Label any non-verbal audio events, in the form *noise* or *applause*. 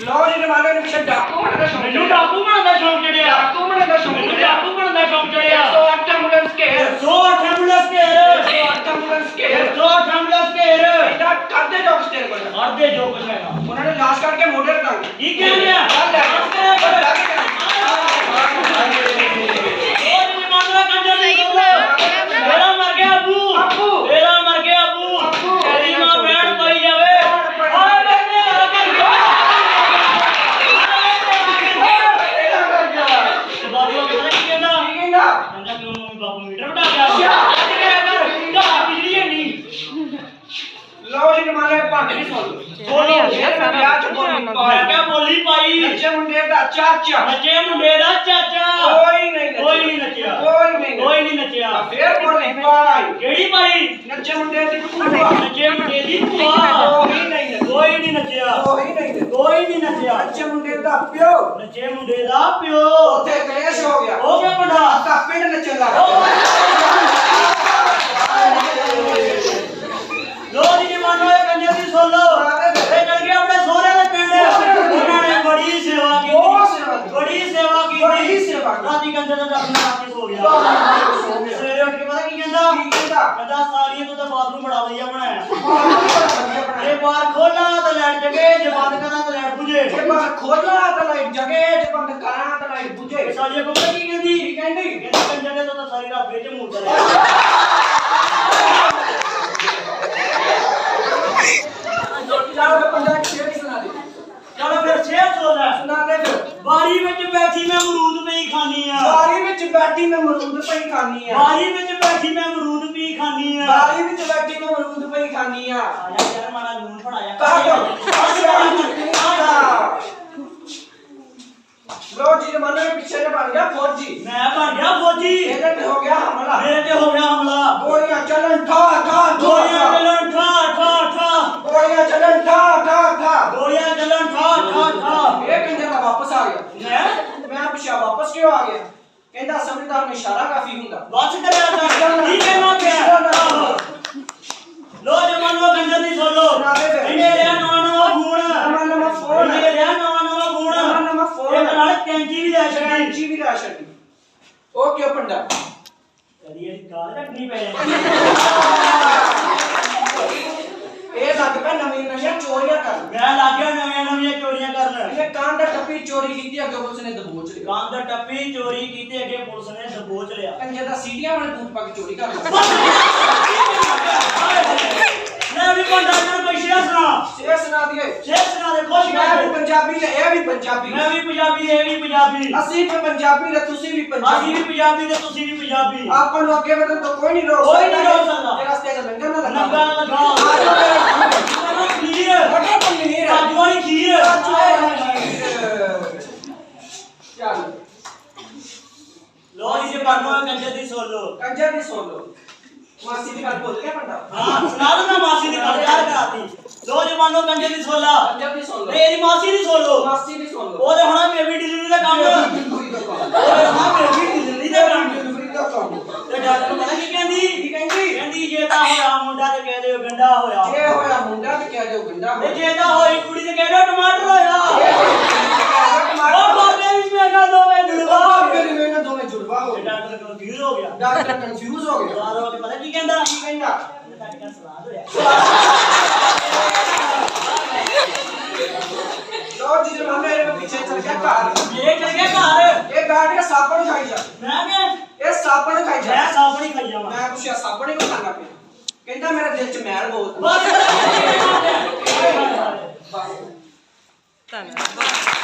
ਲਓ ਜੀ ਜਮਾਨੇ ਨੂੰ ਪਿੱਛੇ ਡਾਕੂ ਬਣਨ ਦਾ ਸ਼ੌਂਕ ਮੈਨੂੰ ਡਾਕੂ ਬਣਨ ਦਾ ਸ਼ੌਂਕ ਚੜਿਆ। ਡਾਕੂ ਬਣਨ ਦਾ ਸ਼ੌਂਕ ਮੈਨੂੰ ਚੜਿਆ। ਡਾਕੂ ਬਣਨ ਦਾ ਸ਼ੌਂਕ ਚੜਿਆ। 108 ਐਂਬੂਲੈਂਸ ਘੇਰ। 108 ਐਂਬੂਲੈਂਸ ਘੇਰ। 108 ਐਂਬੂਲੈਂਸ ਘੇਰ। 108 ਐਂਬੂਲੈਸ ਘੇਰ। ਇਹਦਾ ਕਰਦੇ ਜੋਕ ਸਟੇਰ ਕੋਲ। ਕਰਦੇ ਜੋ ਕੁਛ ਹੈਗਾ ਉਹਨਾਂ ਨੇ ਲਾਸ਼ ਕਰਕੇ ਮੋਢੇ ਤੇ ਟੰਗ ਕੀ ਕਹਿੰਦੇ ਆ ਚੱਲ ਲੈ ਚੱਲ ਲੈ ਕੇ ਉਹ ਜੀ ਮੰਨਦਾ ਕੰਜਰ ਨਹੀਂ ਮੇਰਾ ਮਰ ਗਿਆ ਅਬੂ ਅੱਬੂ। ਮੇਰਾ ਮਰ ਗਿਆ ਅਬੂ ਅੱਬੂ। ਤੇਰੀ ਮਾਂ ਬਹਿਣ ਪਈ ਜਾਵੇ ਹਾਏ ਬੰਦੇ ਆ ਬਾਬੂ ਪਤਾ ਕੀ ਕਹਿੰਦਾ ਕਹਿੰਦਾ ਕਿਉਂ ਮੰਮੀ ਬਾਪੂ ਮੀਟਰ ਵਟਾ ਗਿਆ ਅੱਜ ਕਿਆ ਕਰ ਘਰ ਬਿਜਲੀ ਹੈ ਨਹੀਂ ਲਓ ਜੀ ਭੰਗ ਨਹੀਂ ਸੁਣ ਬੋਲੋ ਇਹ ਵਿਆਹ ਚ ਬੋਲੀ ਪਾਈ। ਕਿਹਾ ਬੋਲੀ ਪਾਈ। ਬੱਚੇ ਮੁੰਡੇ ਦਾ ਚਾਚਾ। ਨੱਚੇ ਮੁੰਡੇ ਦਾ ਚਾਚਾ। ਕੋਈ ਨਹੀਂ ਨੱਚਿਆ। ਕੋਈ ਨਹੀਂ ਨੱਚਿਆ। ਕੋਈ ਨਹੀਂ ਕੋਈ ਨਹੀਂ ਨੱਚਿਆ। ਫੇਰ ਬੋਲੀ ਪਾਈ। ਕਿਹੜੀ ਪਾਈ? ਨੱਚੇ ਮੁੰਡੇ ਦੀ ਭੂਆ। ਨੱਚੇ ਮੁੰਡੇ ਦੀ ਭੂਆ। ਕੋਈ ਨਹੀਂ ਨੱਚਿਆ। ਕੋਈ ਨਹੀਂ ਨੱਚਿਆ। ਕੋਈ ਨਹੀਂ ਨੱਚਿਆ। ਕੋਈ ਨਹੀਂ ਨੱਚਿਆ। ਨੱਚੇ ਮੁੰਡੇ ਦਾ ਪਿਓ। ਨੱਚੇ ਮੁੰਡੇ ਦਾ ਪਿਓ। ਉੱਥੇ ਕਲੇਸ਼ ਹੋ ਗਿਆ। ਹੋ ਗਿਆ ਵੱਡਾ ਤਾਂ ਪਿੰਡ ਨੱਚਣ ਲੱਗ ਪਿਆ ਲੋ ਜੀ ਜੀ ਮੰਨੋ ਇਹ ਕੰਜਰ ਦੀ ਸੁਣ ਲਓ ਇਹ ਚਲ ਗਿਆ ਆਪਣੇ ਸਹੁਰੇ ਦੇ ਪਿੰਡ ਉਹਨਾਂ ਨੇ ਬੜੀ ਸੇਵਾ ਕੀਤੀ ਬਹੁਤ ਸੇਵਾ ਕੀਤੀ। ਬੜੀ ਸੇਵਾ ਕੀਤੀ ਬੜੀ ਸੇਵਾ ਕੀਤੀ। ਰਾਤੀ ਕੰਜਰ ਦਾ ਆਪਣੇ ਰਾਤੀ ਸੋ ਗਿਆ। ਸਵੇਰੇ ਉੱਠ ਕੇ ਪਤਾ ਕੀ ਕਹਿੰਦਾ? ਕੀ ਕਹਿੰਦਾ? ਕਹਿੰਦਾ ਸਾਰੀਆਂ ਤੋਂ ਤਾਂ ਬਾਥਰੂਮ ਬੜਾ ਵਧੀਆ ਬਣਾਇਆ ਇਹ ਬਾਹਰ ਖੋਲਾ ਤਾਂ ਲਾਈਟ ਜਗੇ ਜੇ ਬੰਦ ਕਰਾਂ ਤਾਂ ਲਾਈਟ ਬੁਝੇ। ਜੇ ਬਾਹਰ ਖੋਲਣਾ ਤਾਂ ਲਾਈਟ ਜਗੇ ਜੇ ਬੰਦ ਕਰਾਂ ਤਾਂ ਲਾਈਟ ਬੁਝੇ। ਸਾਲੀਆ ਕੋ ਕੀ ਕਹਿੰਦੀ? ਕੀ ਕਹਿੰਦੀ ਕਹਿੰਦੀ ਕੰਜਰ ਨੇ ਤਾਂ ਸਾਰੀ ਰਾਤ ਵਿੱਚ ਮੂੰਹ ਕਰਿਆ ਚੱਲ ਫੇ ਪੰਜਾ ਸ਼ੇਰ ਸੁਣਾ ਦੇ ਚਲੋ ਫਿਰ ਛੇ ਸੋ ਲੈ ਸੁਣਾ ਦੇ ਫਿਰ ਬਾਰੀ ਵਿੱਚ ਬੈਠੀ ਮੈਂ ਅਮਰੂਦ ਪਈ ਖਾਨੀ ਆ ਬਾਰੀ ਵਿੱਚ ਬੈਠੀ ਮੈਂ ਮਰੂਦ ਪਈ ਖਾਨੀ ਆ ਬਾਰੀ ਵਿੱਚ ਬੈਠੀ ਮੈਂ ਅਮਰੂਦ ਪਈ ਖਾਨੀ ਆ ਬਾਰੀ ਵਿੱਚ ਬੈਠੀ ਮੈਂ ਮਰੂਦ ਪਈ ਖਾਨੀ ਆ ਆ ਜਾ ਯਾਰ ਮਾਰਾ ਲੂਣ ਫੜਾਇਆ ਲੋ ਜੀ ਮਨ ਦੇ ਪਿੱਛੇ ਨੇ ਬਣ ਗਿਆ ਫੌਜੀ ਮੈਂ ਬਣ ਗਿਆ ਫੌਜੀ ਇਹਦੇ ਤੇ ਹੋ ਗਿਆ ਹਮਲਾ ਮੇਰੇ ਤੇ ਹੋ ਗਿਆ ਹਮਲਾ ਗੋਲੀਆਂ ਚੱਲਣ ਠਾ ਠਾ ਗੋਲੀਆਂ ਠਾ ਚੱਲਣ ਠਾ ਠਾ ਠਾ ਗੋਲੀਆਂ ਚੱਲਣ ਠਾ ਠਾ ਠਾ ਗੋਲੀਆਂ ਚੱਲਣ ਠਾ ਠਾ ਠਾ ਇਹ ਕੰਜਰ ਦਾ ਵਾਪਸ ਆ ਗਿਆ ਮੈਂ ਮੈਂ ਪੁੱਛਿਆ ਵਾਪਸ ਕਿਉਂ ਆ ਗਿਆ ਕਹਿੰਦਾ ਸਮਝਦਾਰ ਨੂੰ ਇਸ਼ਾਰਾ ਕਾਫੀ ਹੁੰਦਾ। ਬਸ ਕਰਿਆ ਕਰ ਠੀਕ ਹੈ ਨਾ ਪਿਆ ਲੋ ਜਮਾਨੋ ਗੰਜਰ ਦੀ ਸੁਣ ਲੋ ਇਹਨੇ ਲਿਆ ਨਵਾਂ ਨਵਾਂ ਫੋਨ ਨਵਾਂ ਨਵਾਂ ਫੋਨ। ਇਹਨੇ ਲਿਆ ਨਵਾਂ ਨਵਾਂ ਫੋਨ ਨਵਾਂ ਨਵਾਂ ਫੋਨ। ਇਹ ਨਾਲ ਕੈਂਚੀ ਵੀ ਲੈ ਛੱਡੀ। ਕੈਂਚੀ ਵੀ ਦੀ ਉਹ ਕਿਉਂ ਪੰਡਾ ਇਹ ਗਾਲ ਰੱਖਣੀ ਪੈ ਜਾਂਦੀ *laughs* ਇਹ ਲੱਗ ਪਿਆ ਨਵੀਂ ਨਵੀਆਂ ਚੋਰੀਆਂ ਕਰਨ ਮੈਂ ਲੱਗ ਗਿਆ ਨਵੀਆਂ ਨਵੀਆਂ ਚੋਰੀਆਂ ਕਰਨ ਇਹਨੇ ਕਾਂ ਦਾ ਟੱਪੀ ਚੋਰੀ ਕੀਤੀ ਅੱਗੇ ਪੁਲਿਸ ਨੇ ਦਬੋਚ ਲਿਆ। ਕਾਂ ਦਾ ਟੱਪੀ ਚੋਰੀ ਕੀਤੀ ਅੱਗੇ ਪੁਲਿਸ ਨੇ ਦਬੋਚ ਲਿਆ। ਕੰਜਰ ਦਾ ਸੀੜੀਆਂ ਵਾਲੇ ਬੂਟ ਪਾ ਕੇ ਚੋਰੀ ਕਰ ਲਿਆ ਮੈਂ ਵੀ ਪੰਡਾ ਨੂੰ ਕੋਈ ਸ਼ੇਰ ਸੁਣਾ। ਸ਼ੇਰ ਸੁਣਾ ਦਈਏ। ਸ਼ੇਰ ਸੁਣਾ ਦੇ ਖੁਸ਼ ਮੈਂ ਕਰ ਵੀ ਪੰਜਾਬੀ ਤੇ ਇਹ ਵੀ ਪੰਜਾਬੀ। ਮੈਂ ਵੀ ਪੰਜਾਬੀ ਇਹ ਵੀ ਪੰਜਾਬੀ। ਅਸੀਂ ਵੀ ਪੰਜਾਬੀ ਤੇ ਤੁਸੀਂ ਵੀ ਅਸੀਂ ਪੰਜਾਬੀ ਵੀ ਪੰਜਾਬੀ ਤੇ ਤੁਸੀਂ ਵੀ ਪੰਜਾਬੀ। ਆਪਾਂ ਨੂੰ ਅੱਗੇ ਵਧਣ ਤੋਂ ਕੋਈ ਨਹੀਂ ਰੋਕ ਕੋਈ ਨਹੀਂ ਰੋਕ ਸਕਦਾ। ਰਸਤੇ 'ਚ ਲੰਘਣ ਨਾ ਲੱਗਾ। ਨੰਗਾ ਲਗਾ। ਆ ਜਾਓ ਮੇਰੇ ਖੀਰ ਮਟਰ ਪਨੀਰ ਕਾਜੂ ਵਾਲੀ ਖੀਰ ਚੱਲ ਲੋ ਜੀ ਬਾਗੋ ਕੰਜਰ ਦੀ ਸੁਣ ਲੋ ਕੰਜਰ ਦੀ ਸੁਣ ਲਓ। ਮਾਸੀ ਦੀ ਗੱਲ ਭੁੱਲ ਗਿਆ ਬੰਦਾ ਹਾਂ ਸੁਣਾ ਦੋ ਨਾ ਮਾਸੀ ਦੀ ਗੱਲ ਯਾਰ ਕਰਾਤੀ। ਲੋ ਜੀ ਮੰਨੋ ਕੰਜਰ ਦੀ ਸੁਣ ਲਾ। ਕੰਜਰ ਦੀ ਸੁਣ ਲਓ। ਮੇਰੀ ਮਾਸੀ ਦੀ ਸੁਣ ਲੋ ਮਾਸੀ ਦੀ ਸੁਣ ਲਓ। ਉਹਦੇ ਹੁਣ ਬੇਬੀ ਡਿਲੀਵਰੀ ਦਾ ਕੰਮ। ਡਿਲੀਵਰੀ ਦਾ ਕੰਮ। ਉਹਦੇ ਹਾਂ ਬੇਬੀ ਡਿਲੀਵਰੀ ਦਾ ਕੰਮ। ਡਿਲੀਵਰੀ ਦਾ ਕੰਮ। ਤੇ ਡਾਕਟਰ ਪਤਾ ਕੀ ਕਹਿੰਦੀ? ਕੀ ਕਹਿੰਦੀ? ਕਹਿੰਦੀ ਜੇ ਤਾਂ ਹੋਇਆ ਮੁੰਡਾ ਤੇ ਕਹਿ ਦਿਓ ਗੰਡਾ ਹੋਇਆ। ਜੇ ਹੋਇਆ ਮੁੰਡਾ ਤੇ ਕਹਿ ਦਿਓ ਗੰਡਾ ਹੋਇਆ। ਜੇ ਤਾਂ ਹੋਈ ਕੁੜੀ ਤੇ ਕਹਿ ਦਿਓ ਹੋ ਗਿਆ ਸਵਾਦ ਹੋ ਕੇ ਪਤਾ ਕੀ ਕਹਿੰਦਾ ਕੀ ਕਹਿੰਦਾ ਤੁਹਾਡੇ ਨਾਲ ਸਵਾਦ ਹੋਇਆ ਲੋ ਜੀ ਜਮਾਨੇ ਇਹਦੇ ਪਿੱਛੇ ਚਲ ਗਿਆ ਘਰ ਇਹ ਚਲ ਗਿਆ ਘਰ ਇਹ ਬੈਠ ਕੇ ਸਾਬਣ ਨੂੰ ਖਾਈ ਜਾ ਮੈਂ ਕਿ ਇਹ ਸਾਬਣ ਨੂੰ ਖਾਈ ਜਾ ਮੈਂ ਸਾਬਣ ਹੀ ਖਾਈ ਜਾਵਾਂ ਮੈਂ ਪੁੱਛਿਆ ਸਾਬਣ ਹੀ ਕਿਉਂ ਖਾਂਦਾ ਪਿਆ ਕਹਿੰਦਾ ਮੇਰੇ ਦਿਲ 'ਚ ਮੈਲ ਬਹੁਤ ਬਸ ਧੰਨਵਾਦ।